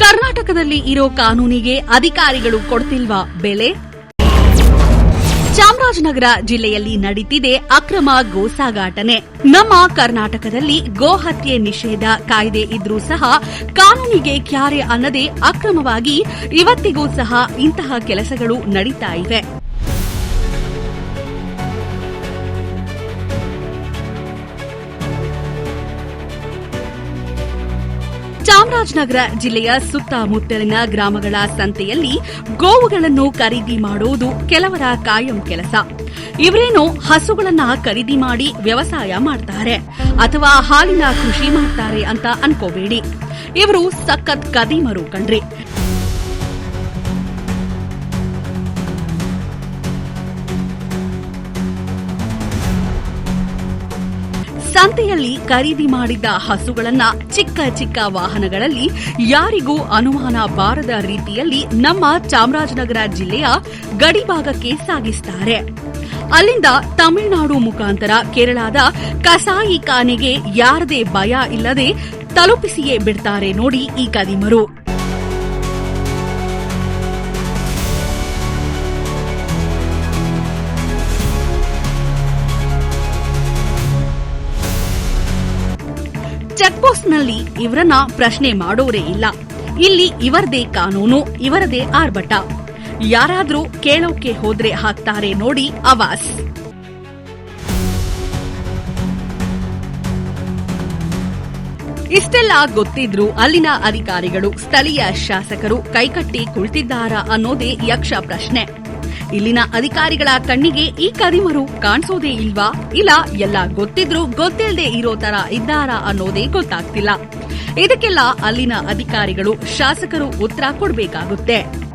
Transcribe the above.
ಕರ್ನಾಟಕದಲ್ಲಿ ಇರೋ ಕಾನೂನಿಗೆ ಅಧಿಕಾರಿಗಳು ಕೊಡ್ತಿಲ್ವ ಬೆಲೆ? ಚಾಮರಾಜನಗರ ಜಿಲ್ಲೆಯಲ್ಲಿ ನಡೀತಿದೆ ಅಕ್ರಮ ಗೋ ಸಾಗಾಟನೆ ನಮ್ಮ ಕರ್ನಾಟಕದಲ್ಲಿ ಗೋ ಹತ್ಯೆ ನಿಷೇಧ ಕಾಯ್ದೆ ಇದ್ರೂ ಸಹ ಕಾನೂನಿಗೆ ಕ್ಯಾರೆ ಅನ್ನದೇ ಅಕ್ರಮವಾಗಿ ಇವತ್ತಿಗೂ ಸಹ ಇಂತಹ ಕೆಲಸಗಳು ನಡೀತಾ ಇವೆ. ಚಾಮರಾಜನಗರ ಜಿಲ್ಲೆಯ ಸುತ್ತಮುತ್ತಲಿನ ಗ್ರಾಮಗಳ ಸಂತೆಯಲ್ಲಿ ಗೋವುಗಳನ್ನು ಖರೀದಿ ಮಾಡುವುದು ಕೆಲವರ ಕಾಯಂ ಕೆಲಸ. ಇವರೇನು ಹಸುಗಳನ್ನ ಖರೀದಿ ಮಾಡಿ ವ್ಯವಸಾಯ ಮಾಡ್ತಾರೆ ಅಥವಾ ಹಾಲಿನ ಕೃಷಿ ಮಾಡ್ತಾರೆ ಅಂತ ಅನ್ಕೋಬೇಡಿ. ಇವರು ಸಖತ್ ಕದೀಮರು ಕಣ್ರಿ. ಸಂತೆಯಲ್ಲಿ ಖರೀದಿ ಮಾಡಿದ್ದ ಹಸುಗಳನ್ನ ಚಿಕ್ಕ ಚಿಕ್ಕ ವಾಹನಗಳಲ್ಲಿ ಯಾರಿಗೂ ಅನುಮಾನ ಬಾರದ ರೀತಿಯಲ್ಲಿ ನಮ್ಮ ಚಾಮರಾಜನಗರ ಜಿಲ್ಲೆಯ ಗಡಿಭಾಗಕ್ಕೆ ಸಾಗಿಸುತ್ತಾರೆ ಅಲ್ಲಿಂದ ತಮಿಳುನಾಡು ಮುಖಾಂತರ ಕೇರಳದ ಕಸಾಯಿ ಖಾನೆಗೆ ಯಾರದೇ ಭಯ ಇಲ್ಲದೆ ತಲುಪಿಸಿಯೇ ಬಿಡ್ತಾರೆ ನೋಡಿ ಈ ಕದಿಮರು. ಚೆಕ್ಪೋಸ್ಟ್ನಲ್ಲಿ ಇವರನ್ನ ಪ್ರಶ್ನೆ ಮಾಡೋರೇ ಇಲ್ಲ. ಇಲ್ಲಿ ಇವರದೇ ಕಾನೂನು, ಇವರದೇ ಆರ್ಭಟ. ಯಾರಾದ್ರೂ ಕೇಳೋಕೆ ಹೋದ್ರೆ ಹಾಕ್ತಾರೆ ನೋಡಿ ಅವಾಸ್ ಇಷ್ಟೆಲ್ಲ ಗೊತ್ತಿದ್ರೂ ಅಲ್ಲಿನ ಅಧಿಕಾರಿಗಳು ಸ್ಥಳೀಯ ಶಾಸಕರು ಕೈಕಟ್ಟಿ ಕುಳಿತಿದ್ದಾರಾ ಅನ್ನೋದೇ ಯಕ್ಷ ಪ್ರಶ್ನೆ. ಇಲ್ಲಿನ ಅಧಿಕಾರಿಗಳ ಕಣ್ಣಿಗೆ ಈ ಕದಿಮರು ಕಾಣಿಸೋದೇ ಇಲ್ವಾ? ಇಲ್ಲ, ಎಲ್ಲ ಗೊತ್ತಿದ್ರೂ ಗೊತ್ತಿಲ್ಲದೆ ಇರೋ ತರ ಇದ್ದಾರಾ ಅನ್ನೋದೇ ಗೊತ್ತಾಗ್ತಿಲ್ಲ. ಇದಕ್ಕೆಲ್ಲ ಅಲ್ಲಿನ ಅಧಿಕಾರಿಗಳು ಶಾಸಕರು ಉತ್ತರ ಕೊಡಬೇಕಾಗುತ್ತೆ.